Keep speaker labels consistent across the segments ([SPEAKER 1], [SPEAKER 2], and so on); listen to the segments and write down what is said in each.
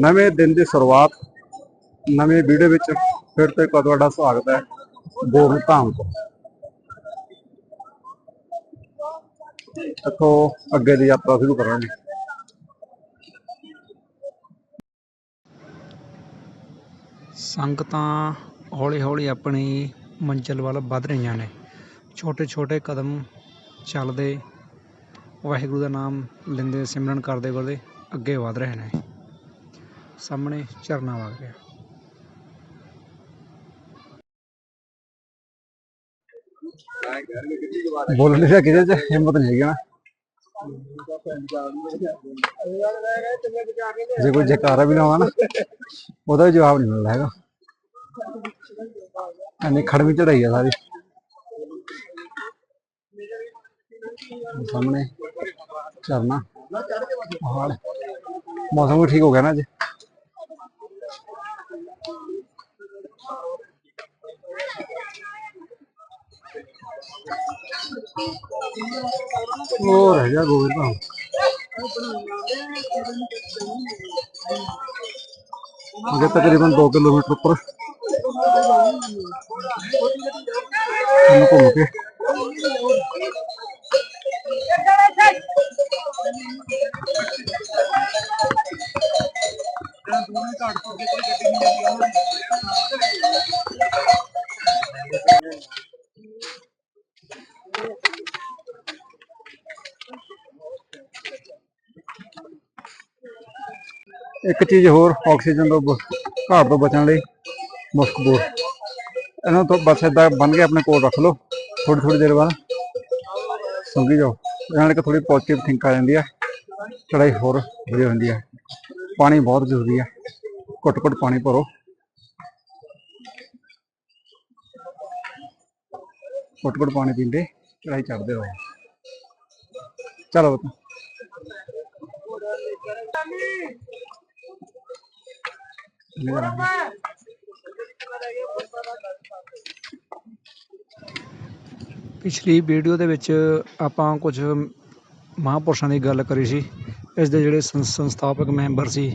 [SPEAKER 1] ਨਵੇਂ ਦਿਨ ਦੀ ਸ਼ੁਰੂਆਤ, ਨਵੇਂ ਵੀਡੀਓ ਵਿੱਚ ਫਿਰ ਤੋਂ ਇੱਕ ਵਾਰ ਤੁਹਾਡਾ ਸਵਾਗਤ ਹੈ। ਗੋਬਿੰਦ ਧਾਮ ਤੋਂ ਇੱਥੋਂ ਅੱਗੇ ਦੀ ਯਾਤਰਾ ਸ਼ੁਰੂ ਕਰਾਂਗੇ।
[SPEAKER 2] ਸੰਗਤਾਂ ਹੌਲੀ ਹੌਲੀ ਆਪਣੀ ਮੰਜ਼ਿਲ ਵੱਲ ਵੱਧ ਰਹੀਆਂ ਨੇ। ਛੋਟੇ ਛੋਟੇ ਕਦਮ ਚੱਲਦੇ। ਵਾਹਿਗੁਰੂ ਦਾ ਨਾਮ ਲੈਂਦੇ, ਸਿਮਰਨ ਕਰਦੇ ਕਰਦੇ ਅੱਗੇ ਵਧ ਰਹੇ ਨੇ। ਸਾਹਮਣੇ ਝਰਨਾ ਵਗ ਰਿਹਾ।
[SPEAKER 1] ਬੋਲਣ ਦੀ ਤਾਂ ਚ ਹਿੰਮਤ ਨਹੀਂ ਹੈਗੀ ਨਾ। ਜੇ ਕੋਈ ਜੈਕਾਰਾ ਵੀ ਨਾ ਨਾ, ਉਹਦਾ ਵੀ ਜਵਾਬ ਨਹੀਂ ਮਿਲਦਾ ਹੈਗਾ। ਐਨੀ ਖੜਵੀ ਚੜਾਈ ਆ ਸਾਰੀ। ਸਾਹਮਣੇ ਝਰਨਾ ਪਹਾੜ ਮੌਸਮ ਵੀ ਠੀਕ ਹੋ ਗਿਆ ਨਾ ਅੱਜ ਉਹ ਰਹਿ ਗਿਆ ਗੋਬਿੰਦ ਧਾਮ ਅੱਗੇ ਤਕਰੀਬਨ 2 ਕਿਲੋਮੀਟਰ ਉੱਪਰ ਇਹਨੂੰ ਘੁੰਮ ਇੱਕ ਚੀਜ਼ ਹੋਰ, ਆਕਸੀਜਨ ਤੋਂ ਬ- ਘਾਟ ਤੋਂ ਬਚਣ ਲਈ ਮੁਸ਼ਕ ਮੁਸਕਬੂਰ ਇਹਨਾਂ ਤੋਂ ਬਸ ਏਦਾਂ ਬੰਨ ਕੇ ਆਪਣੇ ਕੋਲ ਰੱਖ ਲਓ ਥੋੜੀ ਥੋੜੀ ਦੇਰ ਬਾਅਦ। ਸੁੰਗੀ ਜਾਓ। ਇਹਨਾਂ ਨਾਲ ਇੱਕ ਥੋੜੀ ਪੋਜ਼ਿਟਿਵ ਥਿੰਕ ਆ ਜਾਂਦੀ ਹੈ ਚੜਾਈ ਹੋਰ ਵਧੀਆ ਹੁੰਦੀ ਹੈ ਪਾਣੀ ਬਹੁਤ ਜ਼ਰੂਰੀ ਹੈ ਘੁੱਟ ਘੁੱਟ ਪਾਣੀ ਭਰੋ। ਘੁੱਟ ਘੁੱਟ ਪਾਣੀ ਪੀਂਦੇ ਚੜਾਈ ਚੜਦੇ ਰਹੋ। ਚਲੋ ਬਤਾ
[SPEAKER 2] ਪਿਛਲੀ ਵੀਡੀਓ ਦੇ ਵਿੱਚ ਆਪਾਂ ਕੁਝ ਮਹਾਂਪੁਰਸ਼ਾਂ ਦੀ ਗੱਲ ਕਰੀ ਸੀ। ਇਸ ਦੇ ਜਿਹੜੇ ਸੰਸਥਾਪਕ ਮੈਂਬਰ ਸੀ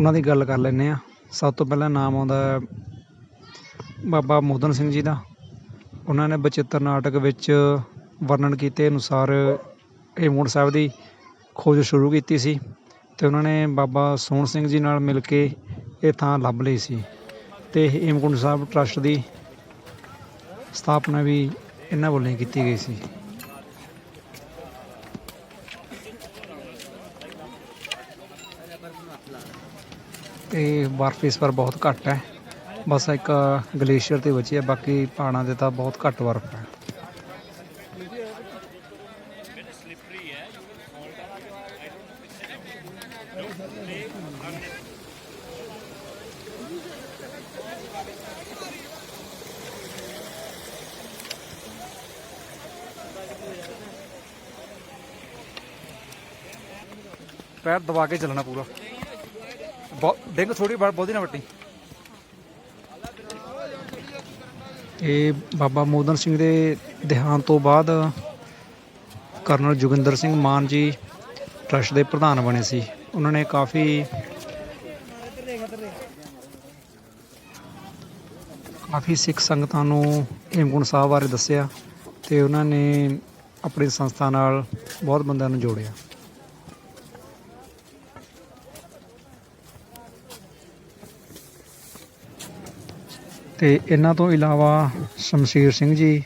[SPEAKER 2] ਉਹਨਾਂ ਦੀ ਗੱਲ ਕਰ ਲੈਂਦੇ ਆ ਸਭ ਤੋਂ ਪਹਿਲਾਂ ਨਾਮ ਆਉਂਦਾ ਬਾਬਾ ਮੋਦਨ ਸਿੰਘ ਜੀ ਦਾ। ਉਹਨਾਂ ਨੇ ਬਚਿੱਤਰ ਨਾਟਕ ਵਿੱਚ ਵਰਣਨ ਕੀਤੇ ਅਨੁਸਾਰ ਹੇਮਕੁੰਟ ਸਾਹਿਬ ਦੀ ਖੋਜ ਸ਼ੁਰੂ ਕੀਤੀ ਸੀ ਤੇ ਉਹਨਾਂ ਨੇ ਬਾਬਾ ਸੋਹਣ ਸਿੰਘ ਜੀ ਨਾਲ ਮਿਲ ਕੇ ਇਹ ਥਾਂ ਲੱਭ ਲਈ ਸੀ। ਤੇ ਹੇਮਕੁੰਟ ਸਾਹਿਬ ਟਰੱਸਟ ਦੀ ਸਥਾਪਨਾ ਵੀ ਇਹਨਾਂ ਵੱਲੋਂ ਹੀ ਕੀਤੀ ਗਈ ਸੀ। ਤੇ ਬਰਫ਼ ਇਸ ਵਾਰ ਬਹੁਤ ਘੱਟ ਹੈ। ਬਸ ਇੱਕ ਗਲੇਸ਼ੀਅਰ ਤੇ ਬਚੀ ਹੈ, ਬਾਕੀ ਪਹਾੜਾਂ ਦੇ ਤਾਂ ਬਹੁਤ ਘੱਟ ਬਰਫ਼ ਹੈ। ਪੈਰ ਦਬਾ ਕੇ ਚੱਲਣਾ ਪੂਰਾ। ਡਿੱਗ ਥੋੜੀ ਬਹੁਤੀ ਨਾ ਵੱਟੀ। ਇਹ ਬਾਬਾ ਮੋਦਨ ਸਿੰਘ ਦੇ ਦੇਹਾਂਤ ਤੋਂ ਬਾਅਦ ਕਰਨਲ ਜੋਗਿੰਦਰ ਸਿੰਘ ਮਾਨ ਜੀ ਟਰੱਸਟ ਦੇ ਪ੍ਰਧਾਨ ਬਣੇ ਸੀ। ਉਹਨਾਂ ਨੇ ਕਾਫੀ ਕਾਫੀ ਸਿੱਖ ਸੰਗਤਾਂ ਨੂੰ ਹੇਮਕੁੰਟ ਸਾਹਿਬ ਬਾਰੇ ਦੱਸਿਆ ਤੇ ਉਹਨਾਂ ਨੇ ਆਪਣੀ ਸੰਸਥਾ ਨਾਲ ਬਹੁਤ ਬੰਦਿਆਂ ਨੂੰ ਜੋੜਿਆ। ਤੇ ਇਹਨਾਂ ਤੋਂ ਇਲਾਵਾ ਸ਼ਮਸ਼ੀਰ ਸਿੰਘ ਜੀ,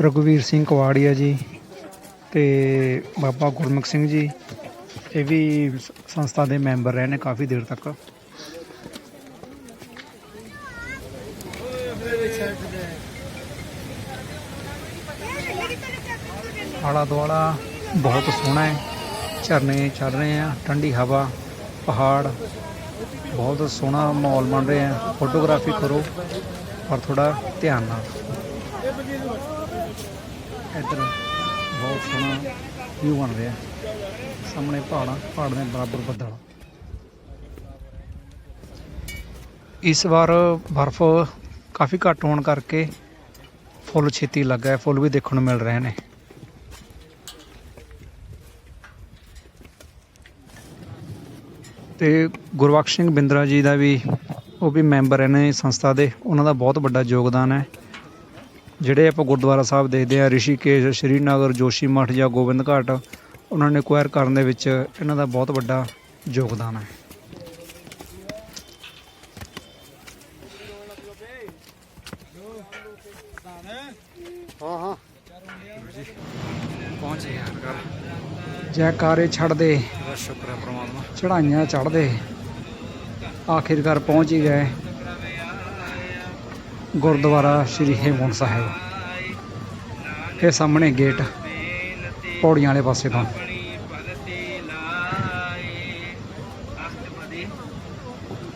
[SPEAKER 2] ਰਘੁਵੀਰ ਸਿੰਘ ਕਵਾੜੀਆ ਜੀ ਤੇ ਬਾਬਾ ਗੁਰਮੁਖ ਸਿੰਘ ਜੀ, ਇਹ ਵੀ ਸੰਸਥਾ ਦੇ ਮੈਂਬਰ ਰਹੇ ਨੇ ਕਾਫੀ ਦੇਰ ਤੱਕ। ਆਲਾ ਦੁਆਲਾ ਬਹੁਤ ਸੋਹਣਾ ਹੈ, ਝਰਨੇ ਚੱਲ ਰਹੇ ਆ, ਠੰਡੀ ਹਵਾ, ਪਹਾੜ, ਬਹੁਤ ਸੋਹਣਾ ਮਾਹੌਲ ਬਣ ਰਿਹਾ ਫੋਟੋਗ੍ਰਾਫੀ ਕਰੋ। ਪਰ ਥੋੜਾ ਧਿਆਨ ਨਾਲ। ਇੱਧਰ ਬਹੁਤ ਸੋਹਣਾ ਵਿਊ ਬਣ ਰਿਹਾ। ਸਾਹਮਣੇ ਪਹਾੜਾਂ, ਪਹਾੜ ਦੇ ਬਰਾਬਰ ਬੱਦਲ। ਇਸ ਵਾਰ ਬਰਫ਼ ਕਾਫੀ ਘੱਟ ਹੋਣ ਕਰਕੇ ਫੁੱਲ ਛੇਤੀ ਲੱਗਾ ਹੈ ਫੁੱਲ ਵੀ ਦੇਖਣ ਨੂੰ ਮਿਲ ਰਹੇ ਨੇ। ਤੇ ਗੁਰਬਖਸ਼ ਸਿੰਘ ਬਿੰਦਰਾ ਜੀ ਦਾ ਵੀ ਉਹ ਵੀ ਮੈਂਬਰ ਨੇ ਸੰਸਥਾ ਦੇ ਉਹਨਾਂ ਦਾ ਬਹੁਤ ਵੱਡਾ ਯੋਗਦਾਨ ਹੈ। ਜਿਹੜੇ ਆਪਾਂ ਗੁਰਦੁਆਰਾ ਸਾਹਿਬ ਦੇਖਦੇ ਆ ਰਿਸ਼ੀਕੇਸ਼ ਸ਼੍ਰੀਨਗਰ ਜੋਸ਼ੀ ਮਠ ਜਾਂ ਗੋਬਿੰਦ ਘਾਟ ਉਹਨਾਂ ਨੇ ਐਕਵਾਇਰ ਕਰਨ ਦੇ ਵਿੱਚ ਇਹਨਾਂ ਦਾ ਬਹੁਤ ਵੱਡਾ ਯੋਗਦਾਨ ਹੈ।
[SPEAKER 1] ਹਾਂ ਹਾਂ
[SPEAKER 2] ਪਹੁੰਚ ਗਿਆ ਘਰ। ਜੈਕਾਰੇ ਛੱਡਦੇ
[SPEAKER 1] ਸ਼ੁਕਰ ਹੈ ਪ੍ਰਮਾਤਮਾ।
[SPEAKER 2] ਚੜਾਈਆਂ ਚੜ੍ਹਦੇ। ਆਖਿਰਕਾਰ ਪਹੁੰਚ ਹੀ ਗਏ ਗੁਰਦੁਆਰਾ ਸ੍ਰੀ ਹੇਮਕੁੰਟ ਸਾਹਿਬ। ਇਹ ਸਾਹਮਣੇ ਗੇਟ ਪੌੜੀਆਂ ਵਾਲੇ ਪਾਸੇ ਤੋਂ।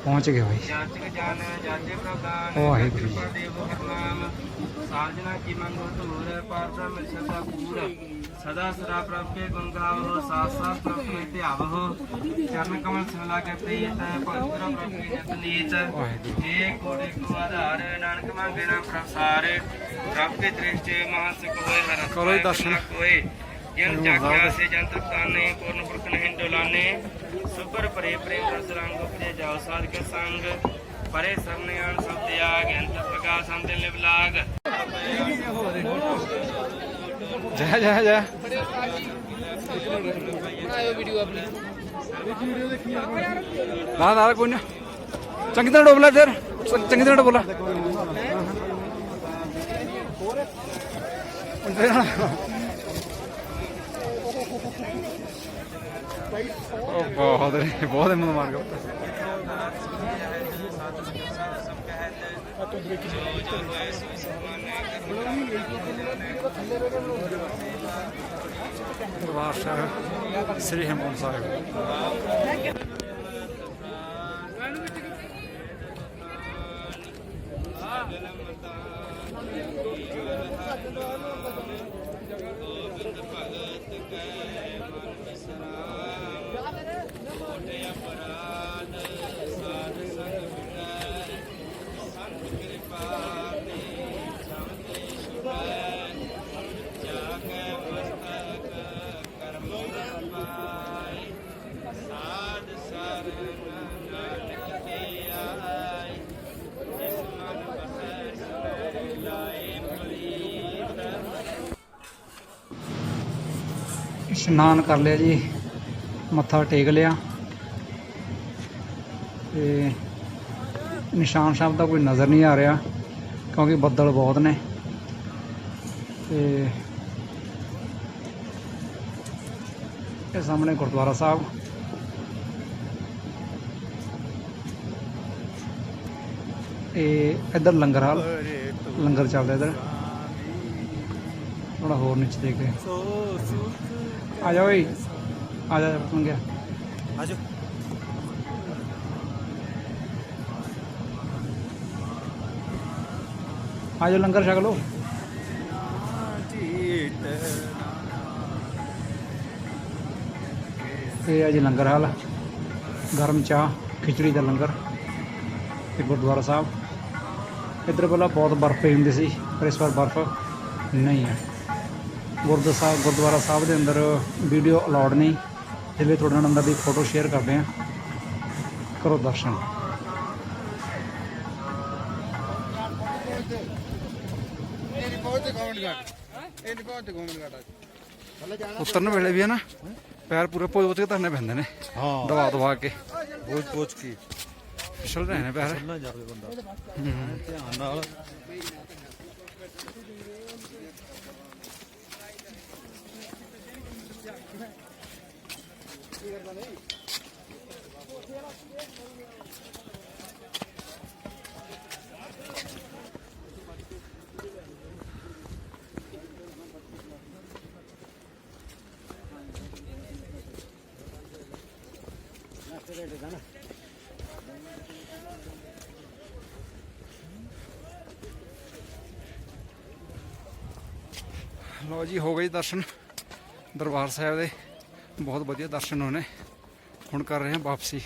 [SPEAKER 2] ਪਹੁੰਚ ਗਏ ਬਾਈ। ਵਾਹਿਗੁਰੂ ਜੀ।
[SPEAKER 3] ਸਾਜਨਾ ਕੀ ਮੰਗੋ ਤੁਮਰੇ ਪਾਰਦਾ ਮਿਲ ਸਦਾ ਪੂਰ ਸਦਾ ਸਦਾ ਪ੍ਰਭ ਕੇ ਗੁਣ ਗਾਵੋ ਸਾਥ ਸਾਥ ਪ੍ਰਭ ਕੇ ਧਿਆਵੋ ਚਰਨ ਕਮਲ ਸਲਾ ਕੇ ਪ੍ਰੀਤ ਪਵਿੱਤਰ ਪ੍ਰਭ ਕੀ ਨਿਤ ਨੀਤ ਏ ਕੋਟੇ ਕੋ ਆਧਾਰ ਨਾਨਕ ਮੰਗੇ ਨਾ ਪ੍ਰਸਾਰ। ਪ੍ਰਭ ਕੇ ਦ੍ਰਿਸ਼ਟੇ ਮਾਨਸ ਕੋਏ ਹਰ
[SPEAKER 1] ਕਰੋ ਜੀ ਦਰਸ਼ਨ।
[SPEAKER 3] ਕੋਏ ਜਿਨ ਜਾਗਿਆ ਸੇ ਜੰਤਰ ਕਾਨੇ ਪੂਰਨ ਪੁਰਖ ਨਹੀਂ ਡੋਲਾਨੇ ਸੁਪਰ ਪਰੇ ਪ੍ਰੇਮ ਰਸ ਰੰਗ ਉਪਜੇ ਜਾਓ ਸਾਧ ਕੇ ਸੰਗ। ਪਰੇ ਸਰਨੇ ਆਣ ਸਭ ਤਿਆਗ ਅੰਤ ਪ੍ਰਕਾਸ਼ ਅੰਤ ਲਿਵ ਲਾਗ
[SPEAKER 2] ਜੈ ਜੈ ਜੈ। ਨਾ ਨਾ ਕੋਈ ਨਾ। ਚੰਗੀ ਤਰ੍ਹਾਂ ਡੋਬ ਲੈ ਫਿਰ। ਚੰਗੀ ਤਰ੍ਹਾਂ ਡੋਬ ਲੈ। ਉਹ ਬਹੁਤ ਬਹੁਤ ਮੈਨੂੰ ਮਾਰ ਗਿਆ ਦਰਬਾਰ ਸਾਹਿਬ ਸ੍ਰੀ ਹੇਮਕੁੰਟ ਇਸ਼ਨਾਨ ਕਰ ਲਿਆ ਜੀ, ਮੱਥਾ ਟੇਕ ਲਿਆ। ਤੇ ਨਿਸ਼ਾਨ ਸਾਹਿਬ ਦਾ ਕੋਈ ਨਜ਼ਰ ਨਹੀਂ ਆ ਰਿਹਾ, ਕਿਉਂਕਿ ਬੱਦਲ ਬਹੁਤ ਨੇ। ਤੇ ਇਹ ਸਾਹਮਣੇ ਗੁਰਦੁਆਰਾ ਸਾਹਿਬ। ਇਹ ਇੱਧਰ ਲੰਗਰ ਹਾਲ, ਲੰਗਰ ਚੱਲਦਾ ਇੱਧਰ। ਥੋੜਾ ਹੋਰ ਨੀਚੇ ਦੇਖਦੇ ਆ ਜਾ ਓਏ ਆ ਜਾ ਮੰਗਿਆ
[SPEAKER 1] ਆਜੋ
[SPEAKER 2] ਆ ਜਾ ਲੰਗਰ ਛਕ ਲਓ ਇਹ ਹੈ ਜੀ ਲੰਗਰ ਹਾਲ ਗਰਮ ਚਾਹ ਖਿਚੜੀ ਦਾ ਲੰਗਰ ਤੇ ਗੁਰਦੁਆਰਾ ਸਾਹਿਬ ਇੱਧਰ ਪਹਿਲਾਂ ਬਹੁਤ ਬਰਫ਼ ਪਈ ਹੁੰਦੀ ਸੀ ਪਰ ਇਸ ਵਾਰ ਬਰਫ਼ ਨਹੀਂ ਹੈ ਗੁਰਦੁਆਰਾ ਸਾਹਿਬ ਗੁਰਦੁਆਰਾ ਸਾਹਿਬ ਦੇ ਅੰਦਰ ਵੀਡੀਓ ਅਲਾਉਡ ਨਹੀਂ ਇਸ ਲਈ ਤੁਹਾਡੇ ਨਾਲ ਅੰਦਰ ਦੀ ਫੋਟੋ ਸ਼ੇਅਰ ਕਰਦੇ ਹਾਂ। ਕਰੋ ਦਰਸ਼ਨ। ਉਤਰਨ ਵੇਲੇ ਵੀ ਹੈ ਨਾ ਪੈਰ ਪੂਰੇ ਪੋਚ ਕੇ ਧਰਨੇ ਪੈਂਦੇ ਨੇ।
[SPEAKER 1] ਹਾਂ।
[SPEAKER 2] ਦਵਾ ਦਵਾ ਕੇ।
[SPEAKER 1] ਬੋਝ ਬੋਝ ਕੀ।
[SPEAKER 2] ਫਿਸਲ ਰਹੇ ਨੇ ਪੈਰ।
[SPEAKER 1] ਨਾ ਜਾਵੇ ਬੰਦਾ। ਧਿਆਨ ਨਾਲ।
[SPEAKER 2] ਲਓ ਜੀ ਹੋ ਗਏ ਦਰਸ਼ਨ ਦਰਬਾਰ ਸਾਹਿਬ ਦੇ। ਬਹੁਤ ਵਧੀਆ ਦਰਸ਼ਨ ਹੋਣੇ ਹੁਣ ਕਰ ਰਹੇ ਹਾਂ ਵਾਪਸੀ।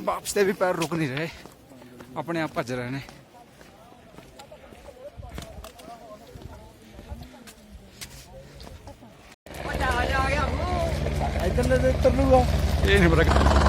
[SPEAKER 2] ਵਾਪਸ ਤੇ ਵੀ ਪੈਰ ਰੁਕ ਨਹੀਂ ਰਹੇ। ਆਪਣੇ ਆਪ ਭੱਜ ਰਹੇ ਨੇ।
[SPEAKER 4] ਲੂਗਾ
[SPEAKER 5] ਇਹ ਨਹੀਂ ਪਤਾ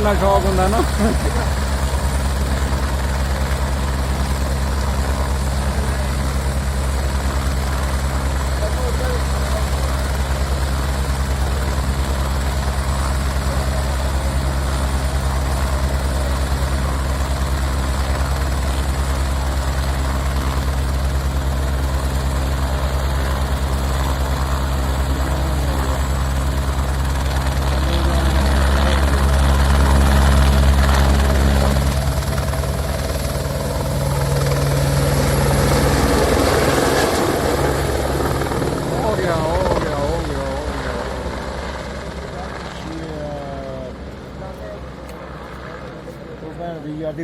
[SPEAKER 5] na jogunda, não?
[SPEAKER 4] É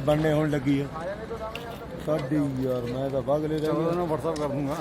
[SPEAKER 4] ਭੈਣ ਦੀ ਹੋਣ ਲੱਗੀ ਆ। ਸਾਡੀ ਯਾਰ, ਮੈਂ ਤਾਂ ਵਗਲੇ ਰਹਿ
[SPEAKER 5] ਚਲੋ
[SPEAKER 4] ਗਿਆ
[SPEAKER 5] WhatsApp ਕਰ ਦੂੰਗਾ।